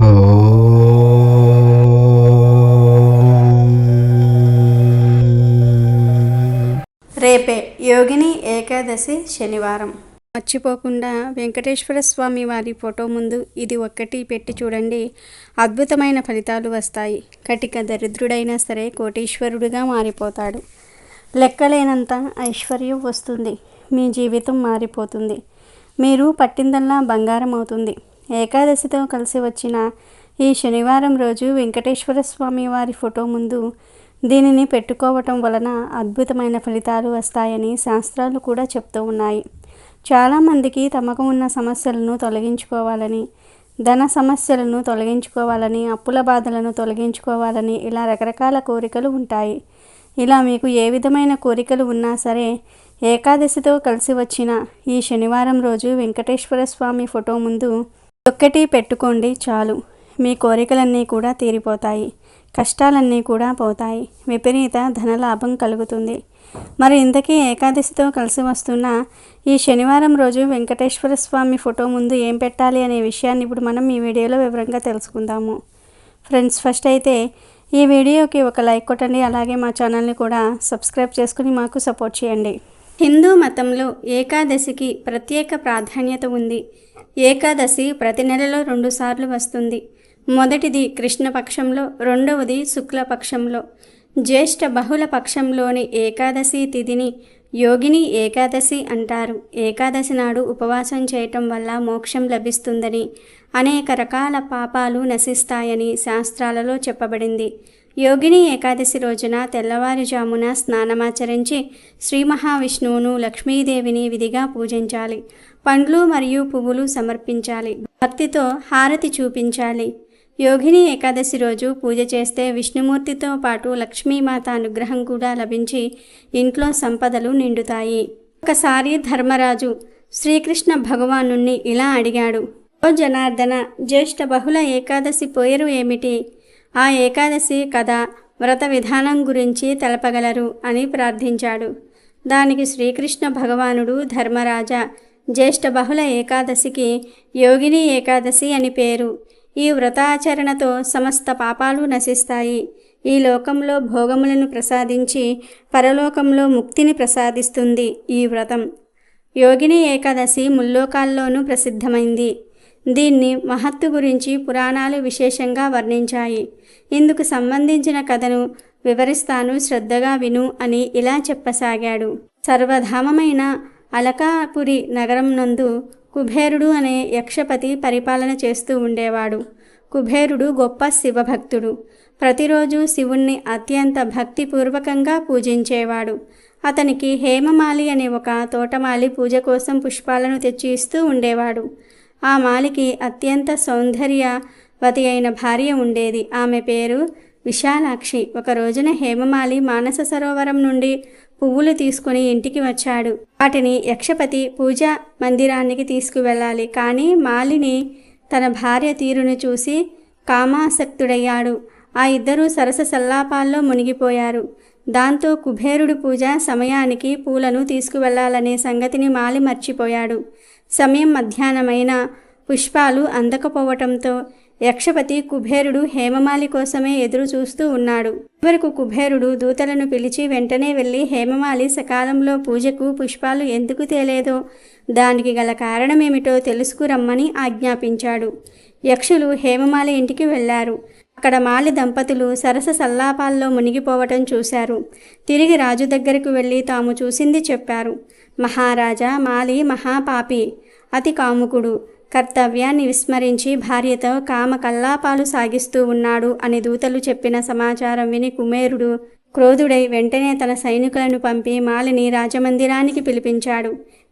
రేపే యోగిని ఏకాదశి శనివారం. మర్చిపోకుండా వెంకటేశ్వర స్వామి వారి ఫోటో ముందు ఇది ఒక్కటి పెట్టి చూడండి. అద్భుతమైన ఫలితాలు వస్తాయి. కటిక దరిద్రుడైనా సరే కోటీశ్వరుడిగా మారిపోతాడు. లెక్కలేనంత ఐశ్వర్యం వస్తుంది. మీ జీవితం మారిపోతుంది. మీరు పట్టిందల్లా బంగారం అవుతుంది ఏకాదశితో కలిసి వచ్చిన ఈ శనివారం రోజు వెంకటేశ్వర స్వామి వారి ఫోటో ముందు దీనిని పెట్టుకోవటం వలన అద్భుతమైన ఫలితాలు వస్తాయని శాస్త్రాలు కూడా చెప్తూ ఉన్నాయి. చాలామందికి తమకు ఉన్న సమస్యలను తొలగించుకోవాలని ధన సమస్యలను తొలగించుకోవాలని అప్పుల బాధలను తొలగించుకోవాలని ఇలా రకరకాల కోరికలు ఉంటాయి. ఇలా మీకు ఏ విధమైన కోరికలు ఉన్నా సరే ఏకాదశితో కలిసి వచ్చిన ఈ శనివారం రోజు వెంకటేశ్వర స్వామి ఫోటో ముందు ఒక్కటి పెట్టుకోండి చాలు. మీ కోరికలన్నీ కూడా తీరిపోతాయి. కష్టాలన్నీ కూడా పోతాయి. విపరీత ధనలాభం కలుగుతుంది. మరి ఇంతకీ ఏకాదశితో కలిసి వస్తున్న ఈ శనివారం రోజు వెంకటేశ్వర స్వామి ఫోటో ముందు ఏం పెట్టాలి అనే విషయాన్ని ఇప్పుడు మనం ఈ వీడియోలో వివరంగా తెలుసుకుందాము. ఫ్రెండ్స్ ఫస్ట్ అయితే ఈ వీడియోకి ఒక లైక్ కొట్టండి. అలాగే మా ఛానల్ని కూడా సబ్స్క్రైబ్ చేసుకుని మాకు సపోర్ట్ చేయండి. హిందూ మతంలో ఏకాదశికి ప్రత్యేక ప్రాధాన్యత ఉంది. ఏకాదశి ప్రతి నెలలో రెండుసార్లు వస్తుంది. మొదటిది కృష్ణపక్షంలో రెండవది శుక్లపక్షంలో. జ్యేష్ఠ బహుళ పక్షంలోని ఏకాదశి తిథిని యోగిని ఏకాదశి అంటారు. ఏకాదశి నాడు ఉపవాసం చేయటం వల్ల మోక్షం లభిస్తుందని అనేక రకాల పాపాలు నశిస్తాయని శాస్త్రాలలో చెప్పబడింది. యోగిని ఏకాదశి రోజున తెల్లవారుజామున స్నానమాచరించి శ్రీ మహావిష్ణువును లక్ష్మీదేవిని విధిగా పూజించాలి. పండ్లు మరియు పువ్వులు సమర్పించాలి. భక్తితో హారతి చూపించాలి. యోగిని ఏకాదశి రోజు పూజ చేస్తే విష్ణుమూర్తితో పాటు లక్ష్మీమాత అనుగ్రహం కూడా లభించి ఇంట్లో సంపదలు నిండుతాయి. ఒకసారి ధర్మరాజు శ్రీకృష్ణ భగవానుణ్ణి ఇలా అడిగాడు ఓ జనార్దన జ్యేష్ఠ బహుళ ఏకాదశి పోయరు ఏమిటి? ఆ ఏకాదశి కథ వ్రత విధానం గురించి తెలపగలరు అని ప్రార్థించాడు. దానికి శ్రీకృష్ణ భగవానుడు ధర్మరాజా జ్యేష్ఠ బహుళ ఏకాదశికి యోగిని ఏకాదశి అని పేరు. ఈ వ్రతాచరణతో సమస్త పాపాలు నశిస్తాయి. ఈ లోకంలో భోగములను ప్రసాదించి పరలోకంలో ముక్తిని ప్రసాదిస్తుంది ఈ వ్రతం. యోగిని ఏకాదశి ముల్లోకాల్లోనూ ప్రసిద్ధమైంది. దీన్ని మహత్తు గురించి పురాణాలు విశేషంగా వర్ణించాయి. ఇందుకు సంబంధించిన కథను వివరిస్తాను శ్రద్ధగా విను అని ఇలా చెప్పసాగాడు. సర్వధామమైన అలకాపురి నగరం నందు కుబేరుడు అనే యక్షపతి పరిపాలన చేస్తూ ఉండేవాడు. కుబేరుడు గొప్ప శివభక్తుడు. ప్రతిరోజు శివుణ్ణి అత్యంత భక్తిపూర్వకంగా పూజించేవాడు. అతనికి హేమమాలి అనే ఒక తోటమాలి పూజ కోసం పుష్పాలను తెచ్చి ఇస్తూ ఉండేవాడు. ఆ మాలికి అత్యంత సౌందర్యవతి అయిన భార్య ఉండేది. ఆమె పేరు విశాలాక్షి. ఒక రోజున హేమమాలి మానస సరోవరం నుండి పువ్వులు తీసుకుని ఇంటికి వచ్చాడు. వాటిని యక్షపతి పూజా మందిరానికి తీసుకువెళ్ళాలి. కానీ మాలిని తన భార్య తీరును చూసి కామాసక్తుడయ్యాడు. ఆ ఇద్దరూ సరస సల్లాపాల్లో మునిగిపోయారు. దాంతో కుబేరుడు పూజ సమయానికి పూలను తీసుకువెళ్ళాలనే సంగతిని మాలి మర్చిపోయాడు. సమయం మధ్యాహ్నమైన పుష్పాలు అందకపోవటంతో యక్షపతి కుబేరుడు హేమమాలి కోసమే ఎదురు చూస్తూ ఉన్నాడు. చివరకు కుబేరుడు దూతలను పిలిచి వెంటనే వెళ్ళి హేమమాలి సకాలంలో పూజకు పుష్పాలు ఎందుకు తేలేదో దానికి గల కారణమేమిటో తెలుసుకురమ్మని ఆజ్ఞాపించాడు. యక్షులు హేమమాలి ఇంటికి వెళ్ళారు. అక్కడ మాలి దంపతులు సరస సల్లాపాల్లో మునిగిపోవటం చూశారు. తిరిగి రాజు దగ్గరకు వెళ్ళి తాము చూసింది చెప్పారు. మహారాజా మాలి మహాపాపి అతి కాముకుడు కర్తవ్యాన్ని విస్మరించి భార్యతో కామ కల్లాపాలు సాగిస్తూ ఉన్నాడు అని దూతలు చెప్పిన సమాచారం విని కుమేరుడు క్రోధుడై వెంటనే తన సైనికులను పంపి మాలిని రాజమందిరానికి పిలిపించాడు.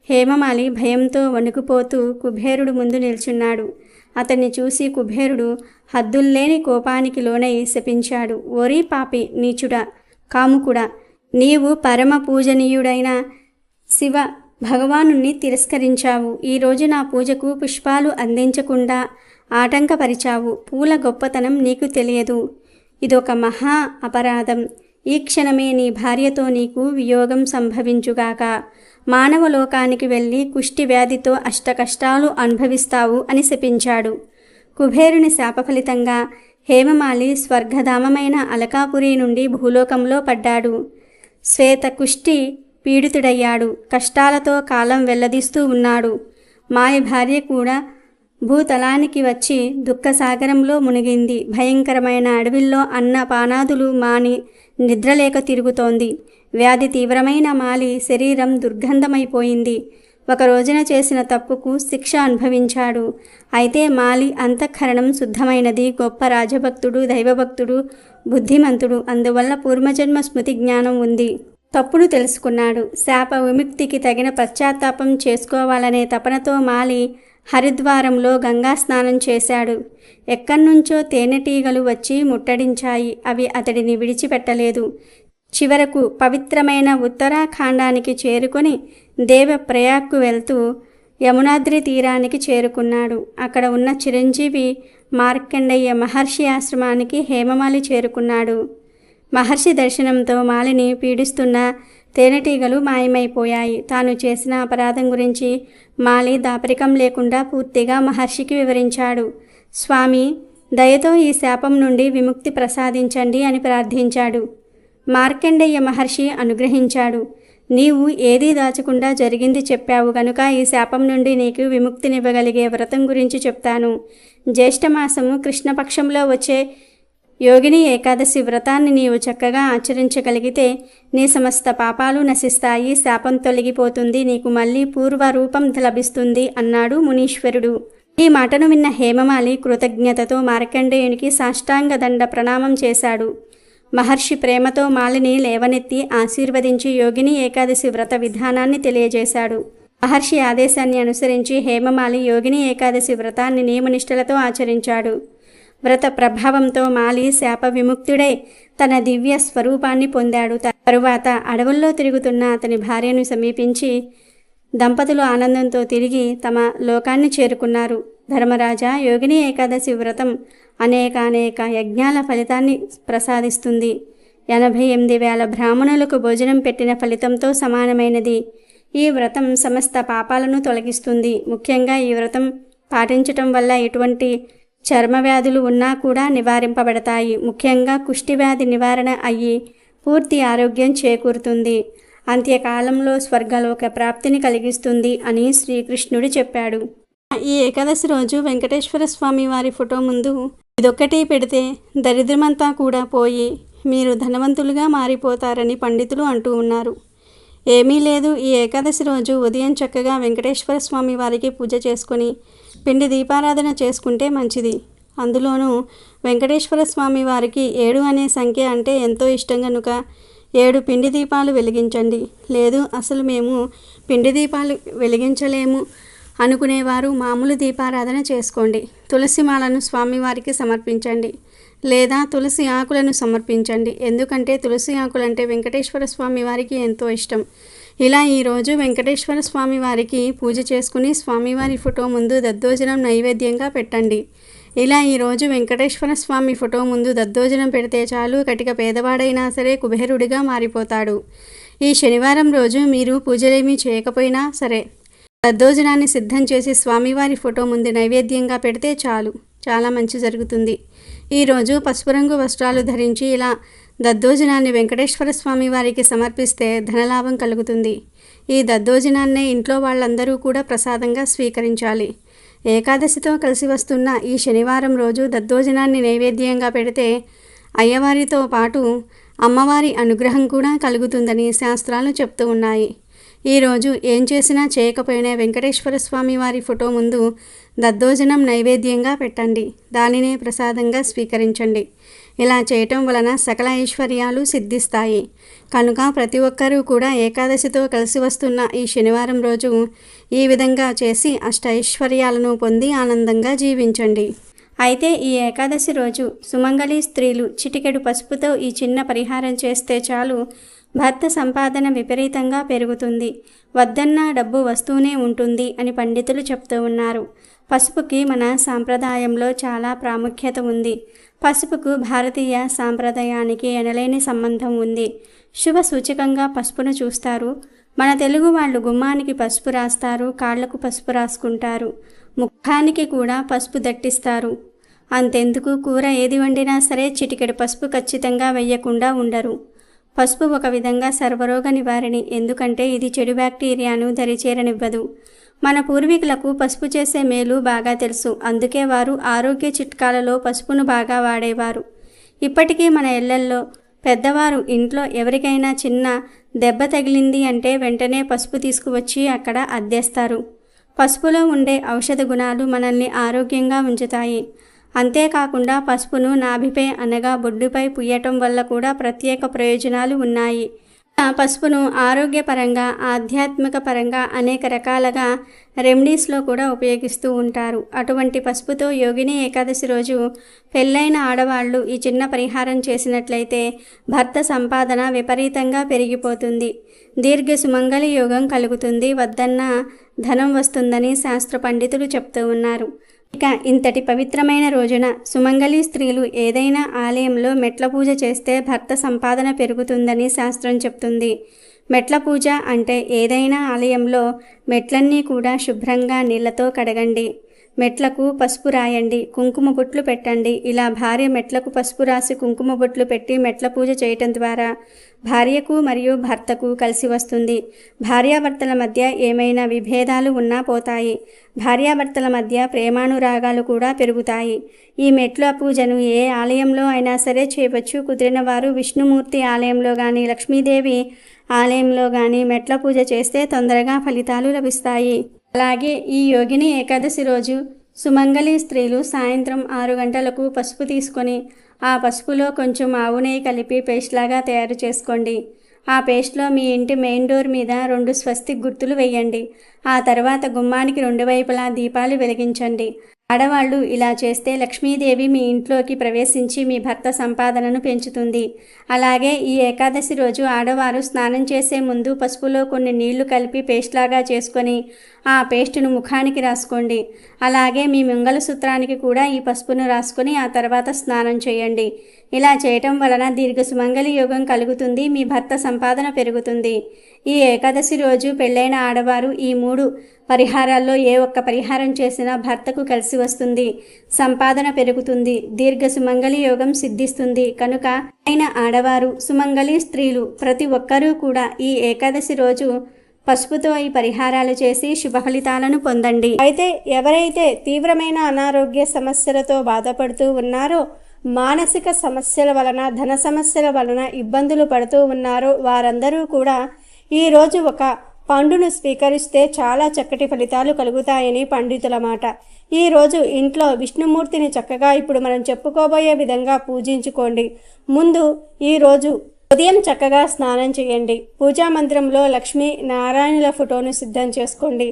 హేమమాలి భయంతో వణుకుపోతూ కుబేరుడు ముందు నిల్చున్నాడు. అతన్ని చూసి కుబేరుడు హద్దుల్లేని కోపానికి లోనై శపించాడు. ఓరీ పాపి నీచుడా కాముకుడా నీవు పరమ పూజనీయుడైన శివ భగవానుణ్ణి తిరస్కరించావు. ఈరోజు నా పూజకు పుష్పాలు అందించకుండా ఆటంకపరిచావు. పూల గొప్పతనం నీకు తెలియదు. ఇదొక మహా అపరాధం. ఈ క్షణమే నీ భార్యతో నీకు వియోగం సంభవించుగాక. మానవ లోకానికి వెళ్ళి కుష్టి వ్యాధితో అష్టకష్టాలు అనుభవిస్తావు అని శపించాడు. కుబేరుని శాపఫలితంగా హేమమాలి స్వర్గధామమైన అలకాపురి నుండి భూలోకంలో పడ్డాడు. శ్వేత కుష్టి పీడితుడయ్యాడు. కష్టాలతో కాలం వెల్లదీస్తూ ఉన్నాడు. మాయ భార్య కూడా భూతలానికి వచ్చి దుఃఖసాగరంలో మునిగింది. భయంకరమైన అడవిల్లో అన్న పానాదులు మాని నిద్రలేక తిరుగుతోంది. వ్యాధి తీవ్రమైన మాలి శరీరం దుర్గంధమైపోయింది. ఒక రోజున చేసిన తప్పుకు శిక్ష అనుభవించాడు. అయితే మాలి అంతఃకరణం శుద్ధమైనది. గొప్ప రాజభక్తుడు దైవభక్తుడు బుద్ధిమంతుడు. అందువల్ల పూర్వజన్మ స్మృతి జ్ఞానం ఉంది. తప్పును తెలుసుకున్నాడు. శాప విముక్తికి తగిన పశ్చాత్తాపం చేసుకోవాలనే తపనతో మాలి హరిద్వారంలో గంగా స్నానం చేశాడు. ఎక్కడ్నుంచో తేనెటీగలు వచ్చి ముట్టడించాయి. అవి అతడిని విడిచిపెట్టలేదు. చివరకు పవిత్రమైన ఉత్తరాఖండానికి చేరుకొని దేవ ప్రయాగ్కు వెళ్తూ యమునాద్రి తీరానికి చేరుకున్నాడు. అక్కడ ఉన్న చిరంజీవి మార్కండయ్య మహర్షి ఆశ్రమానికి హేమమాలి చేరుకున్నాడు. మహర్షి దర్శనంతో మాలిని పీడిస్తున్న తేనెటీగలు మాయమైపోయాయి. తాను చేసిన అపరాధం గురించి మాలి దాపరికం లేకుండా పూర్తిగా మహర్షికి వివరించాడు. స్వామి దయతో ఈ శాపం నుండి విముక్తి ప్రసాదించండి అని ప్రార్థించాడు. మార్కండేయ మహర్షి అనుగ్రహించాడు. నీవు ఏదీ దాచకుండా జరిగింది చెప్పావు గనుక ఈ శాపం నుండి నీకు విముక్తినివ్వగలిగే వ్రతం గురించి చెప్తాను. జ్యేష్ఠమాసము కృష్ణపక్షంలో వచ్చే యోగిని ఏకాదశి వ్రతాన్ని నీవు చక్కగా ఆచరించగలిగితే నీ సమస్త పాపాలు నశిస్తాయి శాపం తొలగిపోతుంది నీకు మళ్ళీ పూర్వ రూపం లభిస్తుంది అన్నాడు మునీశ్వరుడు. ఈ మాటను విన్న హేమమాలి కృతజ్ఞతతో మార్కండేయునికి సాష్టాంగ దండ ప్రణామం చేశాడు. మహర్షి ప్రేమతో మాలిని లేవనెత్తి ఆశీర్వదించి యోగిని ఏకాదశి వ్రత విధానాన్ని తెలియజేశాడు. మహర్షి ఆదేశాన్ని అనుసరించి హేమమాలి యోగిని ఏకాదశి వ్రతాన్ని నియమనిష్టలతో ఆచరించాడు. వ్రత ప్రభావంతో మాలి శాప విముక్తుడై తన దివ్య స్వరూపాన్ని పొందాడు. తరువాత అడవుల్లో తిరుగుతున్న అతని భార్యను సమీపించి దంపతులు ఆనందంతో తిరిగి తమ లోకాన్ని చేరుకున్నారు. ధర్మరాజా యోగిని ఏకాదశి వ్రతం అనేక అనేక యజ్ఞాల ఫలితాన్ని ప్రసాదిస్తుంది. ఎనభై ఎనిమిది వేల బ్రాహ్మణులకు భోజనం పెట్టిన ఫలితంతో సమానమైనది. ఈ వ్రతం సమస్త పాపాలను తొలగిస్తుంది. ముఖ్యంగా ఈ వ్రతం పాటించటం వల్ల ఎటువంటి చర్మ వ్యాధులు ఉన్నా కూడా నివారింపబడతాయి. ముఖ్యంగా కుష్టివ్యాధి నివారణ అయ్యి పూర్తి ఆరోగ్యం చేకూరుతుంది. అంత్యకాలంలో స్వర్గలోక ప్రాప్తిని కలిగిస్తుంది అని శ్రీకృష్ణుడు చెప్పాడు. ఈ ఏకాదశి రోజు వెంకటేశ్వర స్వామి వారి ఫోటో ముందు ఇదొక్కటి పెడితే దరిద్రమంతా కూడా పోయి మీరు ధనవంతులుగా మారిపోతారని పండితులు అంటూ ఉన్నారు. ఏమీ లేదు ఈ ఏకాదశి రోజు ఉదయం చక్కగా వెంకటేశ్వర స్వామి వారికి పూజ చేసుకొని పిండి దీపారాధన చేసుకుంటే మంచిది. అందులోనూ వెంకటేశ్వర స్వామి వారికి ఏడు అనే సంఖ్య అంటే ఎంతో ఇష్టం కనుక ఏడు పిండి దీపాలు వెలిగించండి. లేదు అసలు మేము పిండి దీపాలు వెలిగించలేము అనుకునేవారు మామూలు దీపారాధన చేసుకోండి. తులసి మాలను స్వామివారికి సమర్పించండి. లేదా తులసి ఆకులను సమర్పించండి. ఎందుకంటే తులసి ఆకులంటే వెంకటేశ్వర స్వామి వారికి ఎంతో ఇష్టం. ఇలా ఈరోజు వెంకటేశ్వర స్వామి వారికి పూజ చేసుకుని స్వామివారి ఫోటో ముందు దద్దోజనం నైవేద్యంగా పెట్టండి. ఇలా ఈరోజు వెంకటేశ్వర స్వామి ఫోటో ముందు దద్దోజనం పెడితే చాలు కటిక పేదవాడైనా సరే కుబేరుడిగా మారిపోతాడు. ఈ శనివారం రోజు మీరు పూజలేమీ చేయకపోయినా సరే దద్దోజనాన్ని సిద్ధం చేసి స్వామివారి ఫోటో ముందు నైవేద్యంగా పెడితే చాలు. చాలా మంచి జరుగుతుంది. ఈరోజు పసుపు రంగు వస్త్రాలు ధరించి ఇలా దద్దోజనాన్ని వెంకటేశ్వర స్వామి వారికి సమర్పిస్తే ధనలాభం కలుగుతుంది. ఈ దద్దోజనాన్నే ఇంట్లో వాళ్ళందరూ కూడా ప్రసాదంగా స్వీకరించాలి. ఏకాదశితో కలిసి వస్తున్న ఈ శనివారం రోజు దద్దోజనాన్ని నైవేద్యంగా పెడితే అయ్యవారితో పాటు అమ్మవారి అనుగ్రహం కూడా కలుగుతుందని శాస్త్రాలు చెప్తూ ఉన్నాయి. ఈరోజు ఏం చేసినా చేయకపోయినా వెంకటేశ్వర స్వామి వారి ఫోటో ముందు దద్దోజనం నైవేద్యంగా పెట్టండి. దానినే ప్రసాదంగా స్వీకరించండి. ఇలా చేయటం వలన సకల ఐశ్వర్యాలు సిద్ధిస్తాయి. కనుక ప్రతి ఒక్కరూ కూడా ఏకాదశితో కలిసి వస్తున్న ఈ శనివారం రోజు ఈ విధంగా చేసి అష్ట ఐశ్వర్యాలను పొంది ఆనందంగా జీవించండి. అయితే ఈ ఏకాదశి రోజు సుమంగళి స్త్రీలు చిటికెడు పసుపుతో ఈ చిన్న పరిహారం చేస్తే చాలు భర్త సంపాదన విపరీతంగా పెరుగుతుంది. వద్దన్న డబ్బు వస్తూనే ఉంటుంది అని పండితులు చెప్తూ ఉన్నారు. పసుపుకి మన సాంప్రదాయంలో చాలా ప్రాముఖ్యత ఉంది. పసుపుకు భారతీయ సాంప్రదాయానికి ఎనలేని సంబంధం ఉంది. శుభ సూచకంగా పసుపును చూస్తారు. మన తెలుగు వాళ్ళు గుమ్మానికి పసుపు రాస్తారు కాళ్ళకు పసుపు రాసుకుంటారు. ముఖానికి కూడా పసుపు దట్టిస్తారు. అంతెందుకు కూర ఏది వండినా సరే చిటికెడు పసుపు ఖచ్చితంగా వెయ్యకుండా ఉండరు. పసుపు ఒక విధంగా సర్వరోగ నివారణి ఎందుకంటే ఇది చెడు బ్యాక్టీరియాను దరిచేరనివ్వదు. మన పూర్వీకులకు పసుపు చేసే మేలు బాగా తెలుసు. అందుకే వారు ఆరోగ్య చిట్కాలలో పసుపును బాగా వాడేవారు. ఇప్పటికీ మన ఇళ్ళల్లో పెద్దవారు ఇంట్లో ఎవరికైనా చిన్న దెబ్బ తగిలింది అంటే వెంటనే పసుపు తీసుకువచ్చి అక్కడ అద్దేస్తారు. పసుపులో ఉండే ఔషధ గుణాలు మనల్ని ఆరోగ్యంగా ఉంచుతాయి. అంతేకాకుండా పసుపును నాభిపై అనగా బొడ్డుపై పుయ్యటం వల్ల కూడా ప్రత్యేక ప్రయోజనాలు ఉన్నాయి. పసుపును ఆరోగ్యపరంగా ఆధ్యాత్మిక పరంగా అనేక రకాలుగా రెమెడీస్లో కూడా ఉపయోగిస్తూ ఉంటారు. అటువంటి పసుపుతో యోగిని ఏకాదశి రోజు పెళ్ళైన ఆడవాళ్ళు ఈ చిన్న పరిహారం చేసినట్లయితే భర్త సంపాదన విపరీతంగా పెరిగిపోతుంది. దీర్ఘ సుమంగళి యోగం కలుగుతుంది. వద్దన్న ధనం వస్తుందని శాస్త్ర పండితులు చెప్తూ ఉన్నారు. ఇక ఇంతటి పవిత్రమైన రోజున సుమంగళి స్త్రీలు ఏదైనా ఆలయంలో మెట్ల పూజ చేస్తే భర్త సంపాదన పెరుగుతుందని శాస్త్రం చెప్తుంది. మెట్ల పూజ అంటే ఏదైనా ఆలయంలో మెట్లన్నీ కూడా శుభ్రంగా నీళ్ళతో కడగండి. మెట్లకు పసుపు రాయండి కుంకుమ బొట్లు పెట్టండి. ఇలా భార్య మెట్లకు పసుపు రాసి కుంకుమ బొట్లు పెట్టి మెట్ల పూజ చేయటం ద్వారా భార్యకు మరియు భర్తకు కలిసి వస్తుంది. భార్యాభర్తల మధ్య ఏమైనా విభేదాలు ఉన్నా పోతాయి. భార్యాభర్తల మధ్య ప్రేమానురాగాలు కూడా పెరుగుతాయి. ఈ మెట్ల పూజను ఏ ఆలయంలో అయినా సరే చేయవచ్చు. కుదిరిన వారు విష్ణుమూర్తి ఆలయంలో కానీ లక్ష్మీదేవి ఆలయంలో కానీ మెట్ల పూజ చేస్తే తొందరగా ఫలితాలు లభిస్తాయి. అలాగే ఈ యోగిని ఏకాదశి రోజు సుమంగళి స్త్రీలు సాయంత్రం ఆరు గంటలకు పసుపు తీసుకొని ఆ పసుపులో కొంచెం ఆవు నెయ్యి కలిపి పేస్ట్లాగా తయారు చేసుకోండి. ఆ పేస్ట్లో మీ ఇంటి మెయిన్ డోర్ మీద రెండు స్వస్తిక్ గుర్తులు వేయండి. ఆ తర్వాత గుమ్మానికి రెండు వైపులా దీపాలు వెలిగించండి. ఆడవాళ్ళు ఇలా చేస్తే లక్ష్మీదేవి మీ ఇంట్లోకి ప్రవేశించి మీ భర్త సంపాదనను పెంచుతుంది. అలాగే ఈ ఏకాదశి రోజు ఆడవారు స్నానం చేసే ముందు పసుపులో కొన్ని నీళ్ళు కలిపి పేస్ట్ లాగా చేసుకొని ఆ పేస్టును ముఖానికి రాసుకోండి. అలాగే మీ మంగళసూత్రానికి కూడా ఈ పసుపును రాసుకొని ఆ తర్వాత స్నానం చేయండి. ఇలా చేయటం వలన దీర్ఘ సుమంగళి యోగం కలుగుతుంది మీ భర్త సంపాదన పెరుగుతుంది. ఈ ఏకాదశి రోజు పెళ్ళైన ఆడవారు ఈ మూడు పరిహారాల్లో ఏ ఒక్క పరిహారం చేసినా భర్తకు కలిసి వస్తుంది. సంపాదన పెరుగుతుంది. దీర్ఘ సుమంగళి యోగం సిద్ధిస్తుంది. కనుక అయిన ఆడవారు సుమంగళి స్త్రీలు ప్రతి ఒక్కరూ కూడా ఈ ఏకాదశి రోజు పసుపుతో ఈ పరిహారాలు చేసి శుభ ఫలితాలను పొందండి. అయితే ఎవరైతే తీవ్రమైన అనారోగ్య సమస్యలతో బాధపడుతూ ఉన్నారో మానసిక సమస్యల వలన ధన సమస్యల వలన ఇబ్బందులు పడుతూ ఉన్నారో వారందరూ కూడా ఈరోజు ఒక పండును స్వీకరిస్తే చాలా చక్కటి ఫలితాలు కలుగుతాయని పండితుల మాట. ఈరోజు ఇంట్లో విష్ణుమూర్తిని చక్కగా ఇప్పుడు మనం చెప్పుకోబోయే విధంగా పూజించుకోండి. ముందు ఈరోజు ఉదయం చక్కగా స్నానం చేయండి. పూజా మందిరంలో లక్ష్మీ నారాయణుల ఫోటోను సిద్ధం చేసుకోండి.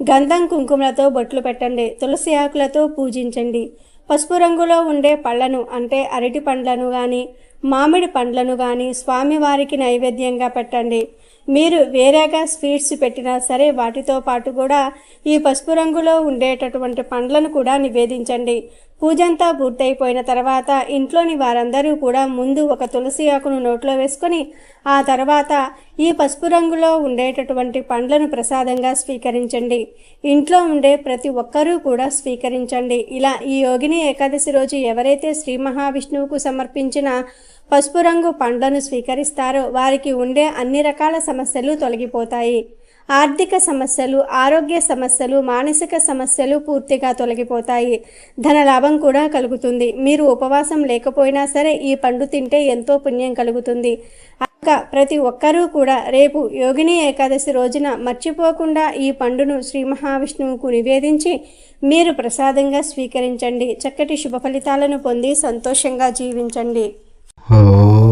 గంధం కుంకుమలతో బొట్లు పెట్టండి. తులసి ఆకులతో పూజించండి. పసుపు రంగులో ఉండే పళ్ళను అంటే అరటి పండ్లను కానీ మామిడి పండ్లను కానీ స్వామివారికి నైవేద్యంగా పెట్టండి. మీరు వేరేగా స్వీట్స్ పెట్టినా సరే వాటితో పాటు కూడా ఈ పసుపు రంగులో ఉండేటటువంటి పండ్లను కూడా నివేదించండి. పూజంతా పూర్తయిపోయిన తర్వాత ఇంట్లోని వారందరూ కూడా ముందు ఒక తులసి ఆకును నోట్లో వేసుకొని ఆ తర్వాత ఈ పసుపు రంగులో ఉండేటటువంటి పండ్లను ప్రసాదంగా స్వీకరించండి. ఇంట్లో ఉండే ప్రతి ఒక్కరూ కూడా స్వీకరించండి. ఇలా ఈ యోగిని ఏకాదశి రోజు ఎవరైతే శ్రీ మహావిష్ణువుకు సమర్పించిన పసుపు రంగు పండ్లను స్వీకరిస్తారో. వారికి ఉండే అన్ని రకాల సమస్యలు తొలగిపోతాయి. ఆర్థిక సమస్యలు ఆరోగ్య సమస్యలు మానసిక సమస్యలు పూర్తిగా తొలగిపోతాయి. ధన లాభం కూడా కలుగుతుంది. మీరు ఉపవాసం లేకపోయినా సరే ఈ పండు తింటే ఎంతో పుణ్యం కలుగుతుంది. అక్క ప్రతి ఒక్కరూ కూడా రేపు యోగిని ఏకాదశి రోజున మర్చిపోకుండా ఈ పండును శ్రీ మహావిష్ణువుకు నివేదించి మీరు ప్రసాదంగా స్వీకరించండి. చక్కటి శుభ ఫలితాలను పొంది సంతోషంగా జీవించండి. 哦。